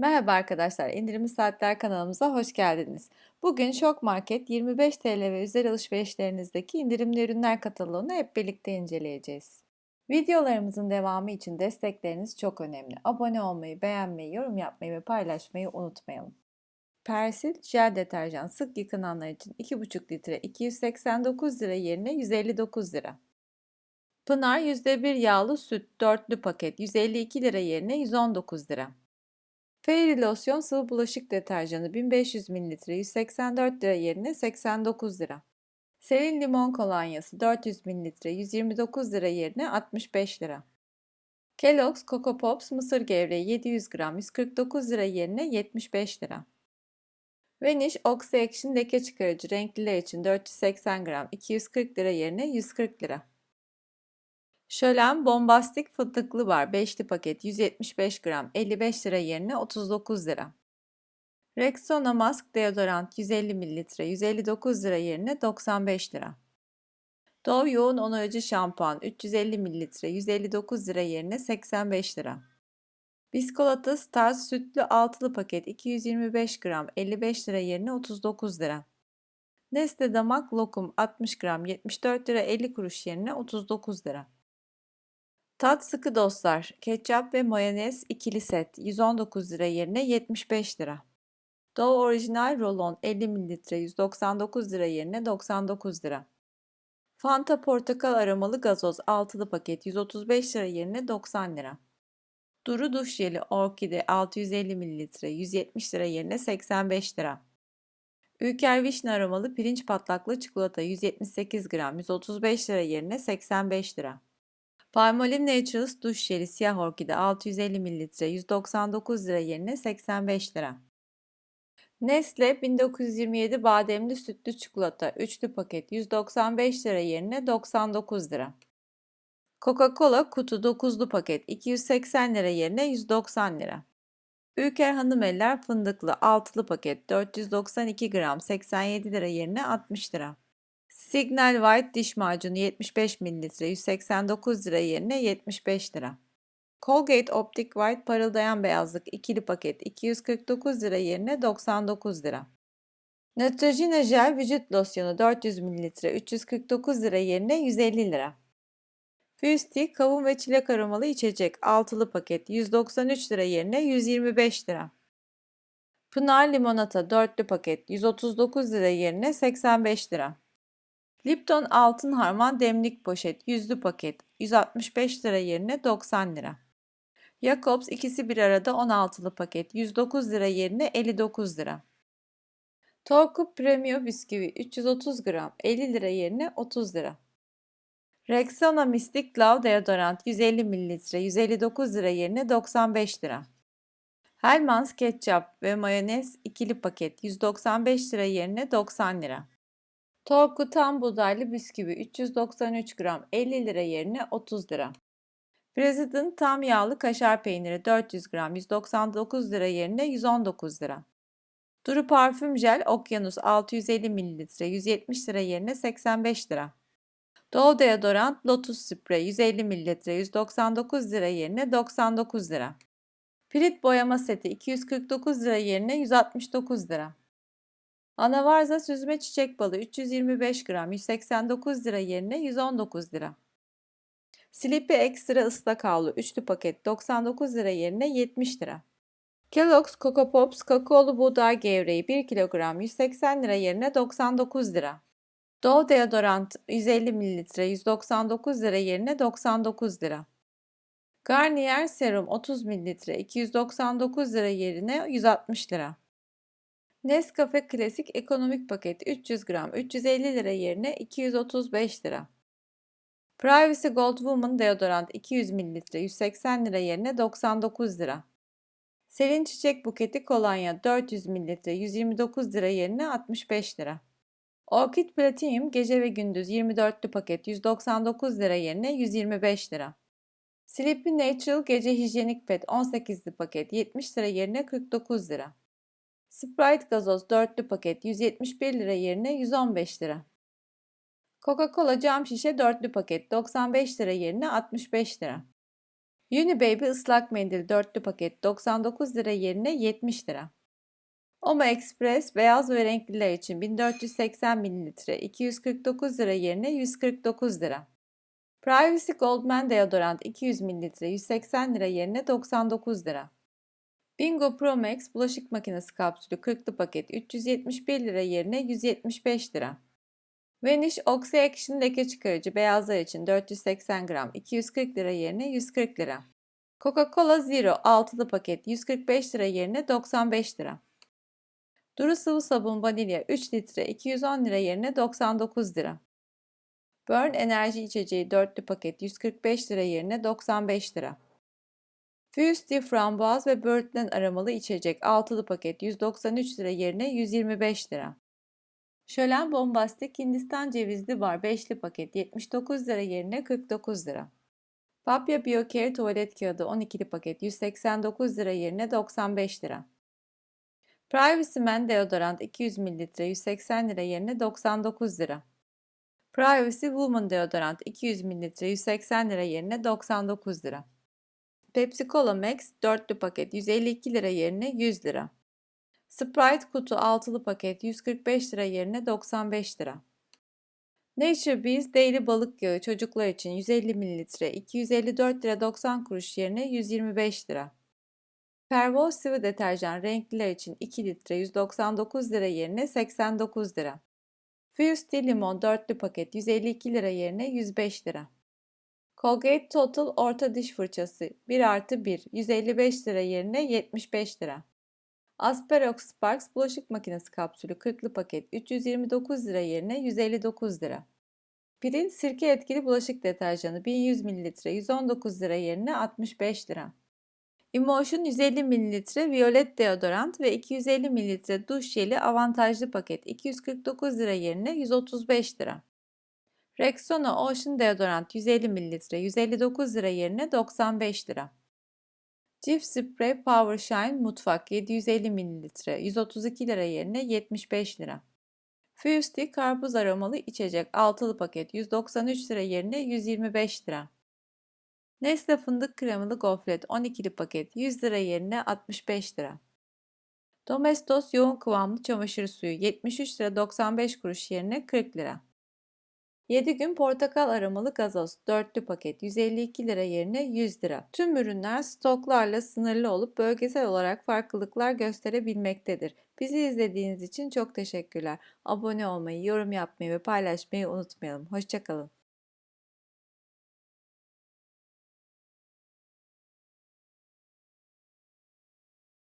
Merhaba arkadaşlar, İndirimli Saatler kanalımıza hoş geldiniz. Bugün Şok Market 25 TL ve üzeri alışverişlerinizdeki indirimli ürünler kataloğunu hep birlikte inceleyeceğiz. Videolarımızın devamı için destekleriniz çok önemli. Abone olmayı, beğenmeyi, yorum yapmayı ve paylaşmayı unutmayalım. Persil jel deterjan sık yıkananlar için 2,5 litre 289 lira yerine 159 lira. Pınar %1 yağlı süt dörtlü paket 152 lira yerine 119 lira. Fairy Losyon sıvı bulaşık deterjanı 1500 ml 184 lira yerine 89 lira. Selin limon kolonyası 400 ml 129 lira yerine 65 lira. Kellogg's Coco Pops mısır gevreği 700 gram 149 lira yerine 75 lira. Vanish Oxy Action leke çıkarıcı renkliler için 480 gram 240 lira yerine 140 lira. Şölen bombastik fındıklı bar 5'li paket 175 gram 55 lira yerine 39 lira. Rexona Mask deodorant 150 ml 159 lira yerine 95 lira. Dove yoğun onarıcı şampuan 350 ml 159 lira yerine 85 lira. Biskolata Stars sütlü altılı paket 225 gram 55 lira yerine 39 lira. Nestle damak lokum 60 gram 74 lira 50 kuruş yerine 39 lira. Tat sıkı dostlar. Ketçap ve mayonez ikili set 119 lira yerine 75 lira. Dove orijinal rolon 50 ml 199 lira yerine 99 lira. Fanta portakal aromalı gazoz altılı paket 135 lira yerine 90 lira. Duru duş jeli orkide 650 ml 170 lira yerine 85 lira. Ülker vişne aromalı pirinç patlaklı çikolata 178 gram 135 lira yerine 85 lira. Palmolive Naturals duş jeli siyah orkide 650 ml 199 lira yerine 85 lira. Nesle 1927 bademli sütlü çikolata üçlü paket 195 lira yerine 99 lira. Coca-Cola kutu 9'lu paket 280 lira yerine 190 lira. Ülker Hanımeller fındıklı altılı paket 492 gram 87 lira yerine 60 lira. Signal White diş macunu 75 ml 189 lira yerine 75 lira. Colgate Optic White parıldayan beyazlık ikili paket 249 lira yerine 99 lira. Neutrogena Jel vücut losyonu 400 ml 349 lira yerine 150 lira. Fusti kavun ve çilek aromalı içecek altılı paket 193 lira yerine 125 lira. Pınar limonata dörtlü paket 139 lira yerine 85 lira. Lipton Altın Harman Demlik Poşet yüzlü paket 165 lira yerine 90 lira. Jacobs ikisi bir arada 16'lı paket 109 lira yerine 59 lira. Torku Premium bisküvi 330 gram 50 lira yerine 30 lira. Rexona Mystic Glow deodorant 150 ml 159 lira yerine 95 lira. Hellmann's ketçap ve mayonez ikili paket 195 lira yerine 90 lira. Torku tam buğdaylı bisküvi 393 gram 50 lira yerine 30 lira. President tam yağlı kaşar peyniri 400 gram 199 lira yerine 119 lira. Duru parfüm jel okyanus 650 ml 170 lira yerine 85 lira. Doğu deodorant lotus sprey 150 ml 199 lira yerine 99 lira. Pirit boyama seti 249 lira yerine 169 lira. Anavarza süzme çiçek balı 325 gram 189 lira yerine 119 lira. Sleepy Extra ıslak havlu üçlü paket 99 lira yerine 70 lira. Kellogg's Coco Pops kakaolu buğday gevreği 1 kilogram 180 lira yerine 99 lira. Dove deodorant 150 ml 199 lira yerine 99 lira. Garnier serum 30 ml 299 lira yerine 160 lira. Nescafe Klasik ekonomik paket 300 gram 350 lira yerine 235 lira. Privacy Gold Woman deodorant 200 ml 180 lira yerine 99 lira. Selin çiçek buketi kolonya 400 ml 129 lira yerine 65 lira. Orchid Platinum gece ve gündüz 24'lü paket 199 lira yerine 125 lira. Sleepy Natural gece hijyenik pet 18'li paket 70 lira yerine 49 lira. Sprite gazoz dörtlü paket 171 lira yerine 115 lira. Coca-Cola cam şişe dörtlü paket 95 lira yerine 65 lira. Unibaby ıslak mendil dörtlü paket 99 lira yerine 70 lira. Oma Express beyaz ve renkliler için 1480 ml 249 lira yerine 149 lira. Privacy Goldman deodorant 200 ml 180 lira yerine 99 lira. Bingo Pro Max bulaşık makinesi kapsülü 40'lı paket 371 lira yerine 175 lira. Vanish Oxy Action leke çıkarıcı beyazlar için 480 gram 240 lira yerine 140 lira. Coca-Cola Zero 6'lı paket 145 lira yerine 95 lira. Duru sıvı sabun vanilya 3 litre 210 lira yerine 99 lira. Burn enerji içeceği 4'lü paket 145 lira yerine 95 lira. Fusti frambuaz ve böğürtlen aromalı içecek 6'lı paket 193 lira yerine 125 lira. Şölen bombastik Hindistan cevizli bar 5'li paket 79 lira yerine 49 lira. Papya BioCare tuvalet kağıdı 12'li paket 189 lira yerine 95 lira. Privacy Men deodorant 200 ml 180 lira yerine 99 lira. Privacy Woman deodorant 200 ml 180 lira yerine 99 lira. Pepsi Cola Max 4'lü paket 152 lira yerine 100 lira. Sprite kutu 6'lı paket 145 lira yerine 95 lira. Nature Bees Daily balık yağı çocuklar için 150 ml 254 lira 90 kuruş yerine 125 lira. Pervol sıvı deterjan renkliler için 2 litre 199 lira yerine 89 lira. Fusti limon 4'lü paket 152 lira yerine 105 lira. Colgate Total orta diş fırçası 1 artı 1 155 lira yerine 75 lira. Asperox Sparks bulaşık makinesi kapsülü 40'lı paket 329 lira yerine 159 lira. Piril sirke etkili bulaşık deterjanı 1100 ml 119 lira yerine 65 lira. Emotion 150 ml violet deodorant ve 250 ml duş jeli avantajlı paket 249 lira yerine 135 lira. Rexona Ocean deodorant 150 ml 159 lira yerine 95 lira. Cif Spray Power Shine Mutfak 750 ml 132 lira yerine 75 lira. Fusti karpuz aromalı içecek altılı paket 193 lira yerine 125 lira. Nesle fındık kremalı gofret 12'li paket 100 lira yerine 65 lira. Domestos yoğun kıvamlı çamaşır suyu 73 lira 95 kuruş yerine 40 lira. 7 gün portakal aromalı gazoz 4'lü paket 152 lira yerine 100 lira. Tüm ürünler stoklarla sınırlı olup bölgesel olarak farklılıklar gösterebilmektedir. Bizi izlediğiniz için çok teşekkürler. Abone olmayı, yorum yapmayı ve paylaşmayı unutmayalım. Hoşçakalın.